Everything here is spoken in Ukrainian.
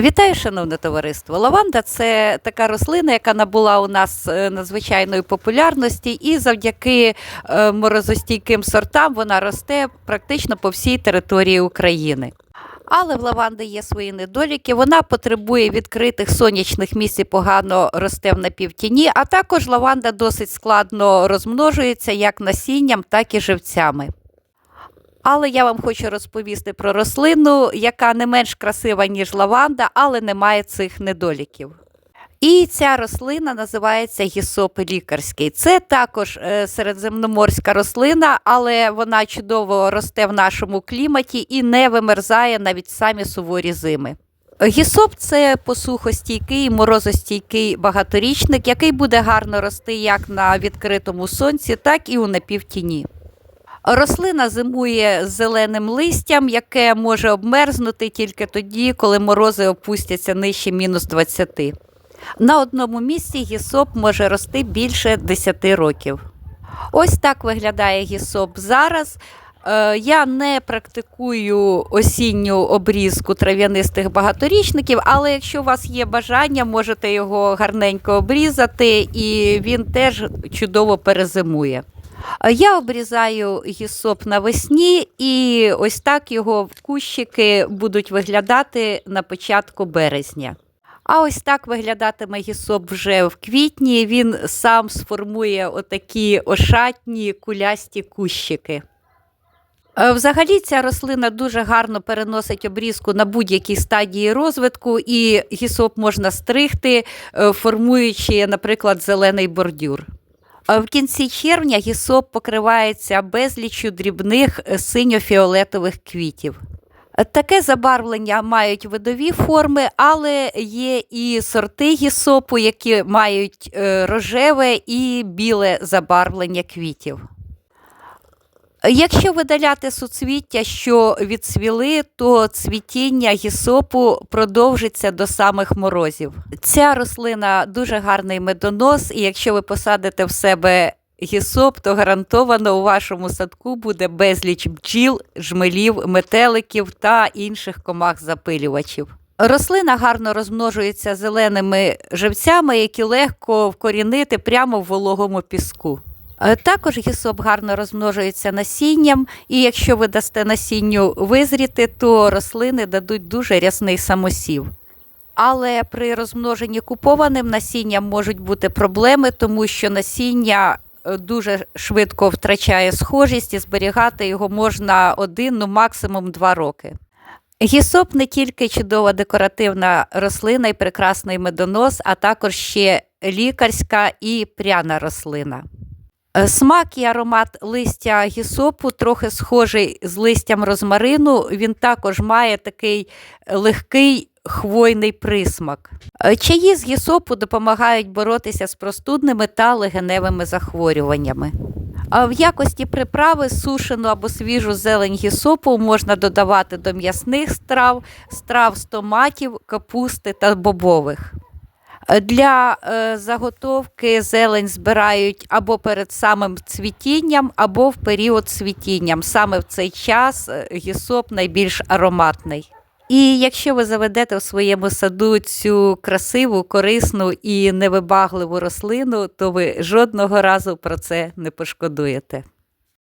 Вітаю, шановне товариство. Лаванда це така рослина, яка набула у нас е, надзвичайної популярності, і завдяки е, морозостійким сортам вона росте практично по всій території України. Але в лаванди є свої недоліки. Вона потребує відкритих сонячних місць і погано росте в напівтіні, а також лаванда досить складно розмножується як насінням, так і живцями. Але я вам хочу розповісти про рослину, яка не менш красива, ніж лаванда, але не має цих недоліків. І ця рослина називається гісоп лікарський. Це також е, середземноморська рослина, але вона чудово росте в нашому кліматі і не вимерзає навіть самі суворі зими. Гісоп це посухостійкий, морозостійкий багаторічник, який буде гарно рости як на відкритому сонці, так і у напівтіні. Рослина зимує зеленим листям, яке може обмерзнути тільки тоді, коли морози опустяться нижче мінус 20. На одному місці гісоп може рости більше 10 років. Ось так виглядає гісоп зараз. Е, Я не практикую осінню обрізку трав'янистих багаторічників, але якщо у вас є бажання, можете його гарненько обрізати, і він теж чудово перезимує. Е, Я обрізаю гісоп навесні, і ось так його кущики будуть виглядати на початку березня. А ось так виглядатиме гісоп вже в квітні. Він сам сформує отакі ошатні кулясті кущики. Е, Взагалі ця рослина дуже гарно переносить обрізку на будь-якій стадії розвитку, і гісоп можна стригти, е, формуючи, наприклад, зелений бордюр. В кінці червня гісоп покривається безлічю дрібних е, синьо-фіолетових квітів. Таке забарвлення мають видові форми, але є і сорти гісопу, які мають е, рожеве і біле забарвлення квітів. Якщо видаляти суцвіття, що відцвіли, то цвітіння гісопу продовжиться до самих морозів. Ця рослина дуже гарний медонос, і якщо ви посадите в себе гісоп, то гарантовано у вашому садку буде безліч бджіл, жмелів, метеликів та інших комах-запилювачів. Рослина гарно розмножується зеленими живцями, які легко вкорінити прямо в вологому піску. Е, Також гісоп гарно розмножується насінням, і якщо ви дасте насінню визріти, то рослини дадуть дуже рясний самосів. Але при розмноженні купованим насінням можуть бути проблеми, тому що насіння е, дуже швидко втрачає схожість і зберігати його можна один, ну максимум два роки. Гісоп не тільки чудова декоративна рослина і прекрасний медонос, а також ще лікарська і пряна рослина. Е, Смак і аромат листя гісопу трохи схожий з листям розмарину. Він також має такий легкий хвойний присмак. Е, Чаї з гісопу допомагають боротися з простудними та легеневими захворюваннями. В якості приправи сушену або свіжу зелень гісопу можна додавати до м'ясних страв, страв з томатів, капусти та бобових. Для е, заготовки зелень збирають або перед самим цвітінням, або в період цвітінням. Саме в цей час е, гісоп найбільш ароматний. І якщо ви заведете в своєму саду цю красиву, корисну і невибагливу рослину, то ви жодного разу про це не пошкодуєте.